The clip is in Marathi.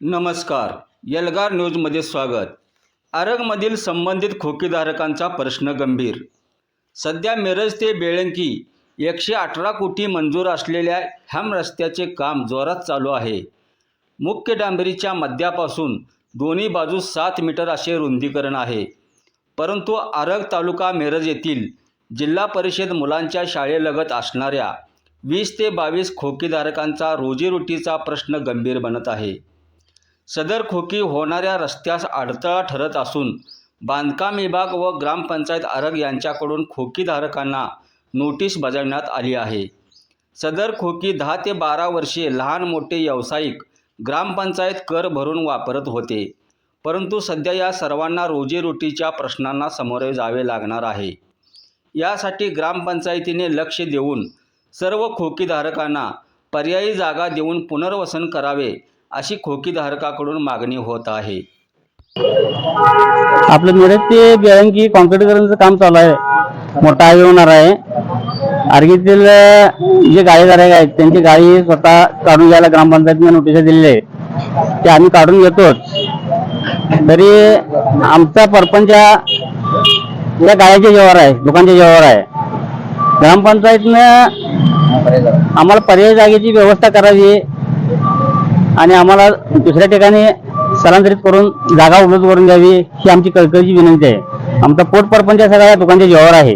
नमस्कार. यलगार न्यूजमध्ये स्वागत. आरगमधील संबंधित खोकीधारकांचा प्रश्न गंभीर. सध्या मिरज ते बेळंकी एकशे अठरा कोटी मंजूर असलेल्या हॅम रस्त्याचे काम जोरात चालू आहे. मुख्य डांबरीच्या मध्यापासून दोन्ही बाजूस सात मीटर असे रुंदीकरण आहे. परंतु आरग तालुका मिरज येथील जिल्हा परिषद मुलांच्या शाळेलगत असणाऱ्या वीस ते बावीस खोकीधारकांचा रोजीरोटीचा प्रश्न गंभीर बनत आहे. सदर खोकी होणाऱ्या रस्त्यास अडथळा ठरत असून बांधकाम विभाग व ग्रामपंचायत आरग यांच्याकडून खोकीधारकांना नोटीस बजावण्यात आली आहे. सदर खोकी दहा ते बारा वर्षे लहान मोठे व्यावसायिक ग्रामपंचायत कर भरून वापरत होते. परंतु सध्या या सर्वांना रोजीरोटीच्या प्रश्नांना सामोरे जावे लागणार आहे. यासाठी ग्रामपंचायतीने लक्ष देऊन सर्व खोकीधारकांना पर्यायी जागा देऊन पुनर्वसन करावे अशी खोकीधारकाकडून मागणी होत आहे. आपलं मिरज ते बेळंकी कॉन्क्रीटीकरणचं काम चालू आहे. मोठा हायवे होणार आहे. आर्गीतील जे गाळेदार आहेत त्यांची गाळी स्वतः काढून घ्यायला ग्रामपंचायतीने नोटीस दिलेले आहे. ते आम्ही काढून घेतो तरी आमचा परपंच या गाळ्याचे व्यवहार आहे दुकानचे व्यवहार आहे. ग्रामपंचायतनं आम्हाला पर्यायी जागेची व्यवस्था करावी. आणि आम्हाला दुसऱ्या ठिकाणी स्थलांतरित करून जागा उपलब्ध करून द्यावी ही आमची कळकळीची विनंती आहे. आमचा पोट परपंच सगळ्या दुकानच्या व्यवहार आहे.